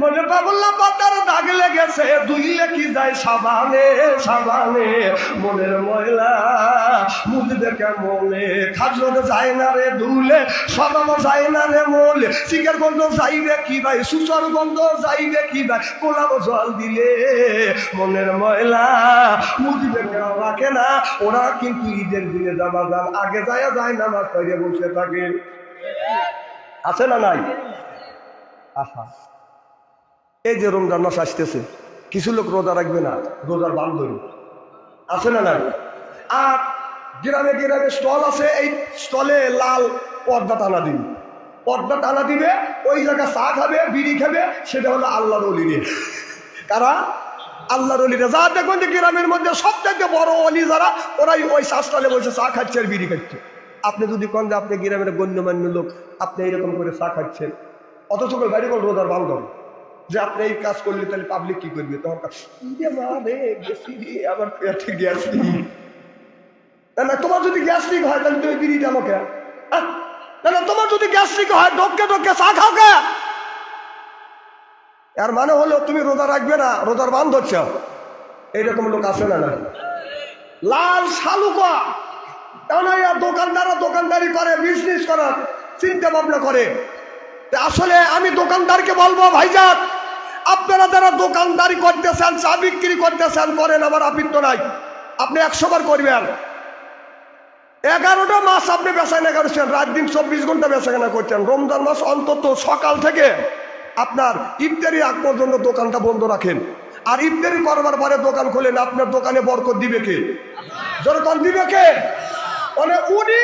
মনে পাবল্লা পাতার দাগ লেগেছে দুইলে কি যায় সাবানে সাবানে? মনের ময়লা মুজবে কেমনে? খাজর যায় না রে দুলে সদানো যায় না রে মোলে শিকার গন্ধ যাইবে কি ভাই? সুসর গন্ধ যাইবে কি ভাই? কোলাবো জল দিলে মনের ময়লা মুজবে কেন? রাখে না। ওরা কিন্তু ঈদের দিনে জামা যান আগে যায় যায় নামাজ পড়ে বসে থাকে। আছে না নাই? আহা। এই যে রমজান মাস আসতেছে, কিছু লোক রোজা রাখবে না, রোজার বান বান্ধবী আছে না নাই? আর গ্রামে গ্রামে স্টল আছে, এই স্টলে লাল পর্দা টানা দিবে পর্দা টানা দিবে, ওই জায়গায় চা খাবে, বিড়ি খাবে, সেটা হলো আল্লাহর অলিরে। কারা? আল্লাহর অলিরা। যা দেখবেন যে গ্রামের মধ্যে সব থেকে বড় অলি যারা, ওরাই ওই স্টলে বসে চা খাচ্ছে আর বিড়ি খাচ্ছে। আপনি যদি কন যে আপনি গ্রামের গণ্যমান্য লোক, আপনি এরকম করে চা খাচ্ছেন। অথচ বাড়ি বল রোজার বান্ধব যে আপনি এই কাজ করলে তাহলে পাবলিক কি করবে? ইরে মা রে, গেছি রে, আমার পেটে গ্যাস না না তোমার যদি গ্যাস্ট্রিক হয় তাহলে তুমি বিড়িটা আমাকে? না না তোমার যদি গ্যাস্ট্রিক হয় ডোকে ডোকে চা খাও কে? এর মানে হলো তুমি রোজা রাখবে না রোজার বান ধরছ। এইরকম লোক আছে না না। লাল শালুকা এরা দোকানদাররা দোকানদারি করে বিজনেস করার চিন্তা ভাবনা করে। আসলে আমি দোকানদারকে বলব ভাইজান আপনারা যারা দোকানদারি করতেছেন, চা বিক্রি করতেছেন, করেন আমার আপিত্ত নাই। আপনি একশো বার করবেন। এগারোটা মাস আপনি বেচাকেনা করছেন, রাত দিন চব্বিশ ঘণ্টা বেচাকেনা করছেন। রমজান মাস অন্তত সকাল থেকে আপনার ইফতারি আগ পর্যন্ত দোকানটা বন্ধ রাখেন। আর ইফতারি করবার পরে দোকান খোলেন, আপনার দোকানে বরকত দিবে কে? যেরকম দিবে কে? মানে উনি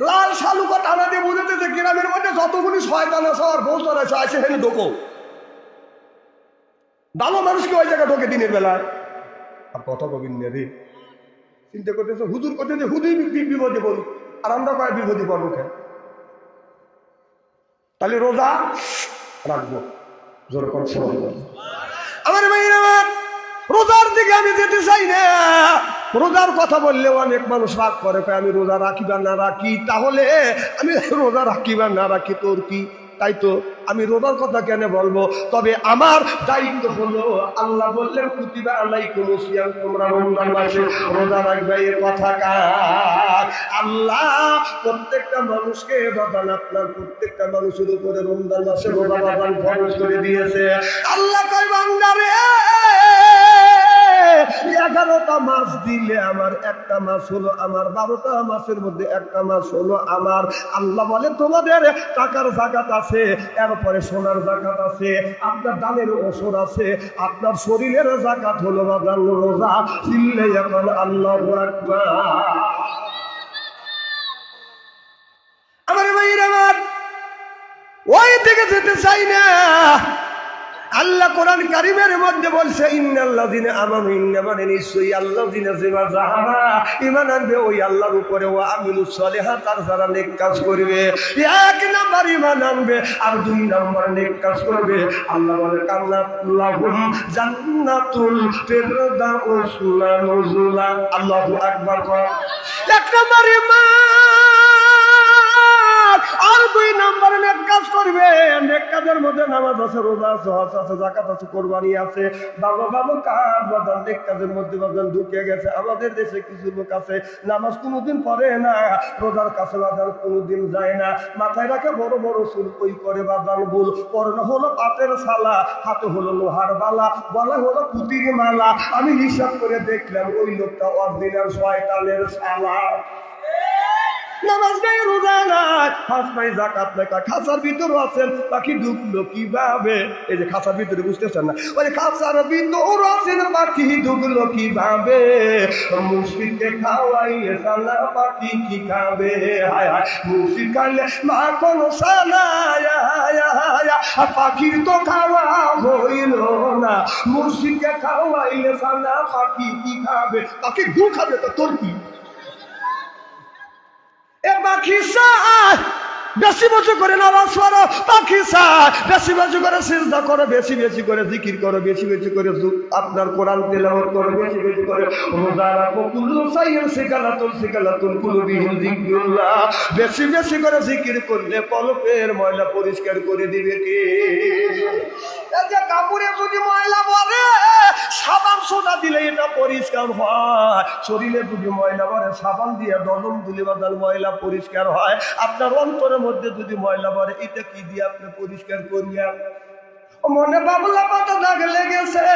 লাল শালুকা টানা দিয়ে বুঝেছে যে গ্রামের মধ্যে যতগুলি শয়তান আছে আর বৌতর আছে আছে হেন ঢোকো। ভালো মানুষকে ওই জায়গায় ঢোকে দিনের বেলায়। আর কথা রে চিন্তা করতেছে, হুজুর করতেছে, হুজুর বি- বিপদে পড়ু আর আমরা কয় বিপদে পড়ব কেন? তাহলে রোজা রাখব। জোর করছে আমার রোজার দিকে আমি যেতে চাই না। রোজার কথা বললে অনেক মানুষ রাগ করে আমি রোজা রাখি বা না রাখি? তাহলে আমি রোজা রাখি বা না রাখি? তোর কি তাই তো আমি রোজার কথা কেন বলব? তবে আমার দায়িত্ব হলো, আল্লাহ বললেন প্রতিভা আল্লাহ সিয়াম, তোমরা রমজান মাসে রোজা রাখবে এর কথা কার? আল্লাহ প্রত্যেকটা মানুষকে বাবান আপনার প্রত্যেকটা মানুষের উপরে রমজান মাসে রোজা বাবান ফরজ করে দিয়েছে। আল্লাহ কয়, বান্দারে! এগারোটা মাস দিলে আমার একটা মাস হলো আমার বারোটা মাসের মধ্যে একটা মাস হলো আমার। আল্লাহ বলে, তোমাদের টাকার জাকাত আছে, এরপরে সোনার জাকাত আছে, আপনার দানের ওষুধ আছে, আপনার শরীরের জাকাত হলো রোজা। চিল্লে এখন আল্লাহ আমার ভাইয়ের আমার, ওই দিকে যেতে চাই না। আল্লাহ কোরআন কারিমের মধ্যে বলছে নিশ্চয়ই যাহারা আনবে, ওই আল্লাহর উপরে ও তার যারা নেক কাজ করবে, এক নাম্বার আনবে, আর দুই নাম্বার নেক কাজ করবে, আল্লাহ বলে কাল্লাহুম জান্নাতুল ফিরদাউস আল্লাহু আকবার এক নাম্বার ঈমান, আর দুই নামাজ আছে, রোজা আছে, হজ আছে আছে, কোরবানি আছে। বাবা কাজ নেক কাজের মধ্যে ঢুকে গেছে। আমাদের দেশে কিছু লোক আছে, নামাজ কোনোদিন পড়ে না, রোজার কাছে কোনোদিন যায় না। মাথায় রাখে বড় বড় কই করে বুল পরনে হলো পাটের সালা হাতে হলো লোহার বালা গলা হলো পুতির মালা। আমি হিসাব করে দেখলাম, ওই লোকটা অরিজিনাল শয়তানের সালা নামাজ নাই, রোজা নাই হাজ নাই, জাকাত নাই তা খাঁচার ভিতরে আছেন ঢুকলো কীভাবে? এই যে খাঁচার ভিতরে বুঝতেছেন না? ওই খাঁচার ভিতরে আছেন, পাখি ঢুকলো কীভাবে? মুশকিলকে খাওয়াইলে সালা, পাখি কি খাবে? হায় হায় মুশকিল খাইলে মা কোন পাখির তো খাওয়া হইল না। মুর্শিদকে খাওয়াইলে সালা, পাখি কি খাবে? পাখি খাবে তো তোর কি? এ পাখি চায় বেশি বেশি করে নামাজ পড়ো পাখি চায় বেশি বেশি করে সিজদা করো, বেশি বেশি করে জিকির করো, বেশি বেশি করে আপনার কোরআন তেলাওয়াত করো, বেশি বেশি করে রোজা রাখো। কুল্লু সাইয়্যিন সিকালাতুল সিকালাতুল কুলুবিহিম যিকরুল্লাহ। বেশি বেশি করে জিকির করলে কলপের ময়লা পরিষ্কার করে দিবে কে? যে কাপড়ে যদি ময়লা পড়ে, সাবান সোডা দিলে এটা পরিষ্কার হয়। শরীরে যদি ময়লা পড়ে, সাবান দিয়ে দলম দিলে বাদাল ময়লা পরিষ্কার হয়। আপনার অন্তরের মধ্যে যদি ময়লা পড়ে, এটা কি দিয়ে আপনি পরিষ্কার করিয়া? মনে বাবলা পাতা দাগ লেগেছে।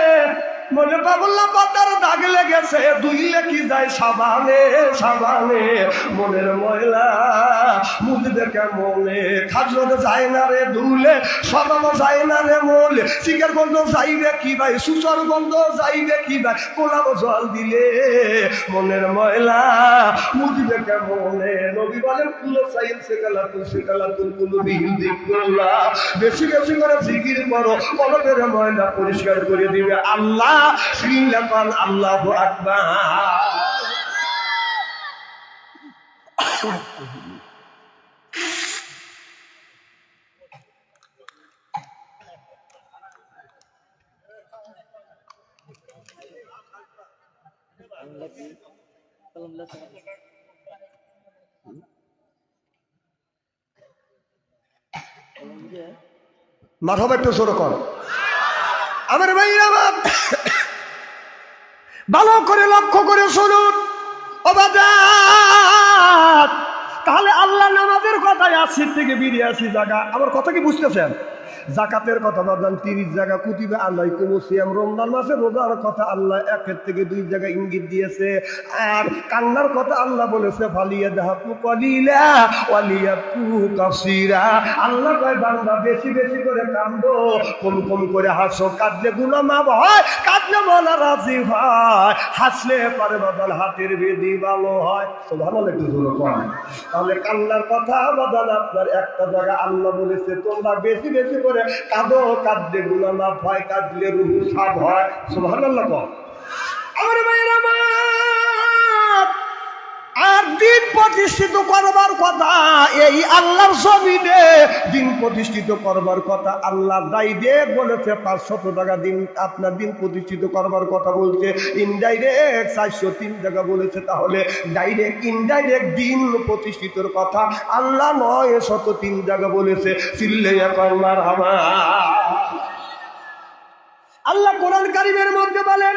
মনে বাবুল্লা পাতার দাগ লেগেছে দুইলে কি যায় সাবানে সাবানে। মনের ময়লা মুজবে কেমনে? খাজর যায় না রে ধুলে সবানো যায় না রে মোলে। চিকের গন্ধ যাইবে কি ভাই সুসর গন্ধ যাইবে কি ভাই? কোলাবো জল দিলে মনের ময়লা মুজবে কেমনে? নবী বলেন, কুলো সাইল সেকালা তুল সেকালা তুল কুলো বিহিল দিকুল্লাহ। বেশি বেশি করে জিকির করো, কলবের ময়লা পরিষ্কার করে দিবে আল্লাহ। শ্রীলকান আল্লাহ আকবার। একটু জোর কর। আমার ভাইরা ভালো করে লক্ষ্য করে শুনুন। তাহলে আল্লাহ নামাজের কথায় আসির থেকে বেরিয়ে আসি জায়গা। আমার কথা কি বুঝতেছেন? জাকাতের কথা বাদান তিরিশ জায়গা কুতিবে, আল্লাহ কুমুসিয়াম রমজান মাসে রোজার কথা আল্লাহ একের থেকে দুই জায়গা ইঙ্গিত দিয়েছে। আর কান্নার কথা আল্লাহ বলেছে, ফালিয়া দাহাপু কলিলা, ওয়ালিয়া পু কাসিরা। আল্লাহ কয়, বান্দা, বেশি বেশি করে কান্দো, কম কম করে হাসো। কাঁদলে গুনা মাপ হয়, কাঁদলে বলা রাজি হয়। হাসলে পারে বাদাল হাতের বেদি ভালো হয়। তো ভালো জোরে কয় তাহলে কান্নার কথা বাদাল আপনার একটা জায়গা আল্লাহ বলেছে, তোমরা বেশি বেশি করে কাঁদো কাঁদলে গুনা মাপ হয় কাঁদলে রুহু সাব হয়। সোভান আমার ভাইয়ের আমার আর দিন প্রতিষ্ঠিত করবার কথা, এই আল্লাহর জমিনে দিন প্রতিষ্ঠিত করবার কথা, আল্লাহ ডাইরেক্ট বলেছে, পাঁচশত টাকা দিন, আপনার দিন প্রতিষ্ঠিত করবার কথা বলছে। ইনডাইরেক্ট চারশো তিন টাকা বলেছে, তাহলে ডাইরেক্ট ইনডাইরেক্ট দিন প্রতিষ্ঠিতর কথা, আল্লাহ নয় শত তিন জায়গা বলেছে। আল্লাহ কোরআন কারিমের মধ্যে বলেন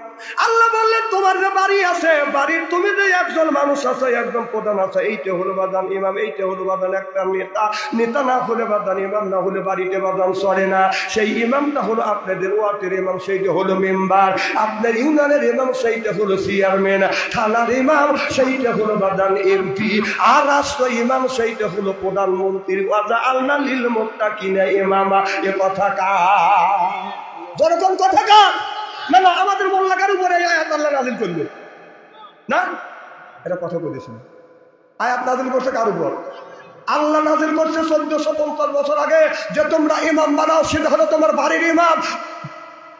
আল্লাহ বললেন, তোমার যে বাড়ি আছে, বাড়ির তুমি যে একজন মানুষ আছে, একজন প্রধান আছে, এইটা হলো বাদান ইমাম, এইটা হলো বাদান একটা নেতা। নেতা না হলে বাদান ইমাম, না হলে বাড়িতে বাদান চলে না। সেই ইমামটা হলো আপনাদের ওয়ার্ডের ইমাম, সেইটা হলো মেম্বার। আপনার ইউনিয়নের ইমাম, সেইটা হলো চেয়ারম্যান। থানার ইমাম, সেইটা হলো বাদান এমপি। আর রাষ্ট্র ইমাম, সেইটা হলো প্রধানমন্ত্রী। ওয়াজা আল্লাহ লীল মুক্তা কিনা ইমামা। এ কথা কা যেরকম কথা না না, আমাদের মোল্লাকার উপরে আয়াত আল্লাহ নাজিল করবে না? এটা কথা বলেছেন আয়াত নাজিল করছে কার উপর? আল্লাহ নাজিল করছে চোদ্দশো পঞ্চাশ বছর আগে যে তোমরা ইমাম বানাও, সেটা হলো তোমার বাড়ির ইমাম।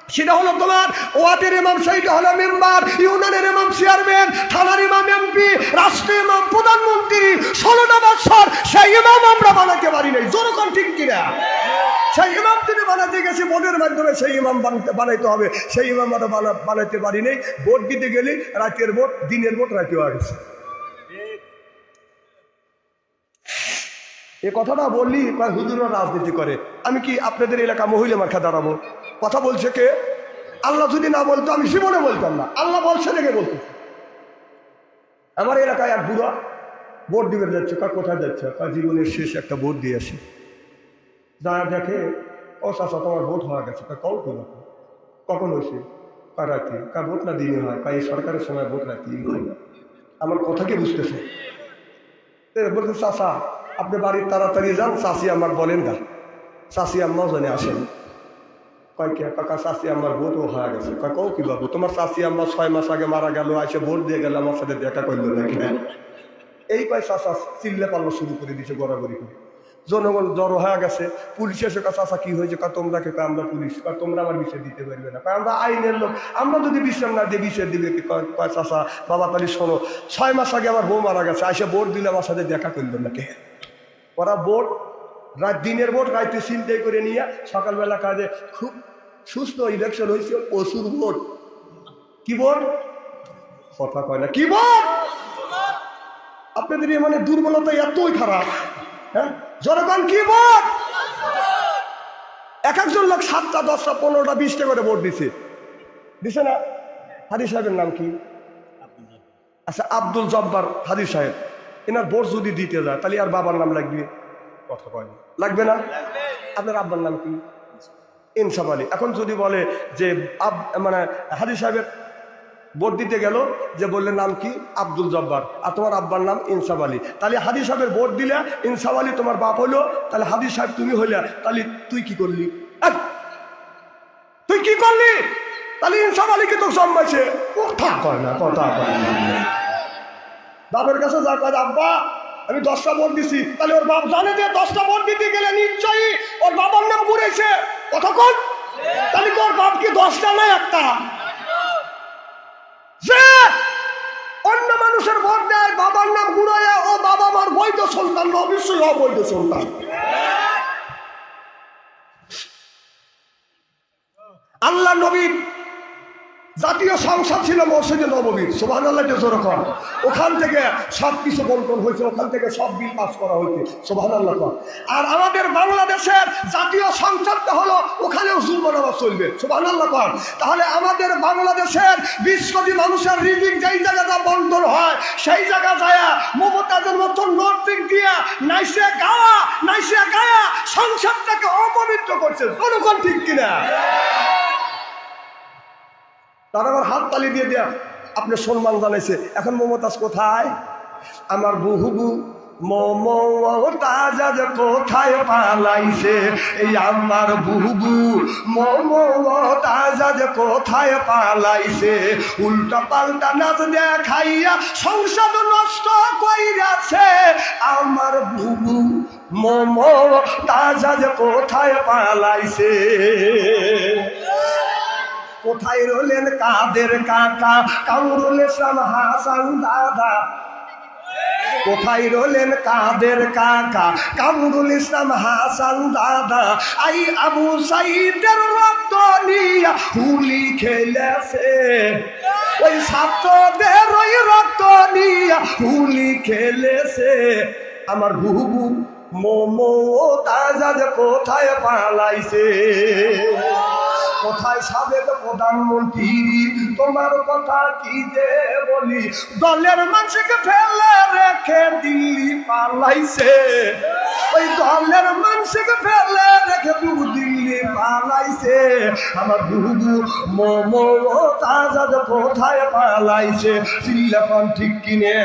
সেটা হলো তোমার ওয়াটের ইমাম সেইটা হলো মেম্বার, ইউনিয়নের ইমাম চেয়ারম্যান, থানার ইমাম এমপি, রাষ্ট্রের ইমাম, প্রধানমন্ত্রী ষোলোটা বছর সেই ইমাম আমরা বানাতে পারি নাই। জনগণ ঠিক কিনা? সেই ইমাম তিনি বানাতে গেছে ভোটের মাধ্যমে সেই ইমাম বানাতে বানাইতে হবে। সেই ইমাম আমরা বানা বানাইতে পারি নাই। ভোট দিতে গেলে রাতের ভোট, দিনের ভোট রাতে হয়ে গেছে। এ কথাটা বললি, কয় হুজুররা রাজনীতি করে। আমি কি আপনাদের এলাকা মহিলা মার্কা দাঁড়াবো? কথা বলছে কে? আল্লাহ যদি না বলতো, আমি জীবনে বলতাম না। আল্লাহ বলছে দেখে বলতো? আমার এলাকায় এক বুড়া ভোট দিবে যাচ্ছে কার কোথায় যাচ্ছে? কার জীবনের শেষ একটা ভোট দিয়ে আসে। যা দেখে, ও তোমার ভোট হওয়া গেছে, তা তো দেখো কখন হয়েছে? কার রাত্রি কার ভোট না দিনে হয়? কার এই সরকারের সময় ভোট রাত্রি হয়? না। আমার কথা কি বুঝতেছে? বলছে চাষা আপনি বাড়ির তাড়াতাড়ি যান চাষি আমার বলেন না চাষি আম্মাও জানে আসেন। কয় কে কাকা চাষি আমার ভোটও হয়ে গেছে। কয় কও কি বাবু তোমার চাষি আমার ছয় মাস আগে মারা গেল এসে ভোট দিয়ে গেল, আমার সাথে দেখা করল নাকি? এই কয় চাষা চিল্লে পাল্লা শুরু করে দিছে গড়াগড়ি করে। জনগণ জড়ো হয়ে গেছে। পুলিশ এসে চাষা কি হয়েছে? কয়, তোমরা কে? আমরা পুলিশ। কয়, তোমরা আমার বিষয় দিতে পারবে না। আমরা আইনের লোক। আমরা যদি বিষয় না দিয়ে বিষয় দিবে কি? কয় চাষা বাবা তাহলে শোনো, ছয় মাস আগে আমার বউ মারা গেছে এসে ভোট দিলে আমার সাথে দেখা করল না কে ওরা ভোট, রাত দিনের ভোট, রাইতে চিন্তাই করে নিয়ে সকালবেলা কাজে খুব সুস্থ ইলেকশন হয়েছে পশুর ভোট। কি ভোট? কথা কয় না। কি ভোট? আপনাদের মানে দুর্বলতা এতই খারাপ হ্যাঁ? জনগণ, কি ভোট? এক একজন লোক সাতটা, দশটা, পনেরোটা, বিশটা করে ভোট দিছে। দিছে না? হাদি সাহেবের নাম কি? আচ্ছা আব্দুল জব্বার হাদি সাহেব। এনার ভোট যদি দিতে যায়, তাহলে আর বাবার নাম লাগবে? কথা কয়। লাগবে না? আপনার আব্বার নাম কি? ইনসাফ আলী। এখন যদি বলে যে আব মানে হাদি সাহেবের ভোট দিতে গেল, যে বললে নাম কি? আব্দুল জব্বার। আর তোমার আব্বার নাম ইনসাফ আলী। তাহলে হাদি সাহেবের ভোট দিলে ইনসাফ আলী তোমার বাপ হইল তাহলে হাদি সাহেব তুমি হইলে, তাহলে তুই কি করলি! তুই কি করলি? তাহলে ইনসাফ আলীকে তো জন্মাইছে কথা কয় না, কথা কয় না। বাপের কাছে যা কাজ আব্বা আমি দশটা ভোট দিছি। তাহলে ওর বাপ জানে যে দশটা ভোট দিতে গেলে নিশ্চয়ই ওর বাবার নাম ঘুরেছে। কতক্ষণ তাহলে কি ওর বাপ কি দশটা না একটা। যে অন্য মানুষের ভোট দেয়, বাবার নাম ঘুরাইয়া ও বাবা মার বৈধ সন্তান না, অবশ্যই অবৈধ সন্তান। আল্লাহ নবীর জাতীয় সংসদ ছিল মসজিদে নববীর সোভান আল্লাহ ওখান থেকে সব কিছু বন্টন হয়েছে, ওখান থেকে সব বিল পাস করা হয়েছে। সোভান আল্লাহ আর আমাদের বাংলাদেশের জাতীয় সংসদটা হলো, ওখানেও জুলমানামা চলবে। সোভান আল্লাহ তাহলে আমাদের বাংলাদেশের বিশ কোটি মানুষের রিজিক যেই জায়গাটা বন্টন হয়, সেই জায়গা যায় মমতাদের মতো নর্দিক দিয়া নাইসে গাওয়া, নাইসে গায়া সংসদটাকে অপবিত্র করছে। জনগণ ঠিক কিনা? তার আবার হাত তালি দিয়ে দেয়া। আপনি সম্মান জানাইছে। এখন মমতাজ কোথায়? আমার বহুবু মমতাজ কোথায় পালাইছে? এই আমার বুবু মমতাজ কোথায় পালাইছে? উল্টা পাল্টা নাচ দেখাইয়া সংসদ নষ্ট কইরাছে। আমার বুবু মমতাজ কোথায় পালাইছে? কোথায় রলেন কাদের কাকা? কামরুল ইসলাম হাসান দাদা। কোথায় রলেন কাদের কাকা? কামরুল ইসলাম হাসান দাদা। আই আবু সাইদের রক্ত নিয়া হুলি খেলেছে। ওই ছাত্রদের ওই রক্ত নিয়া হুলি খেলেছে। আমার বুবু মোমো তাজাজ কোথায় পালাইছে? কোথায় সাবেক প্রধানমন্ত্রী, তোমার কথা কি যে বলি? দলের মানুষকে ফেলে রেখে দিল্লি পালাইছে। ওই দলের মানুষকে ফেলে রেখে দু দিল্লি পালাইছে। আমার বুবু মোমো তাজা কোথায় পালাইছে? চিল্লাপান ঠিক কিনে।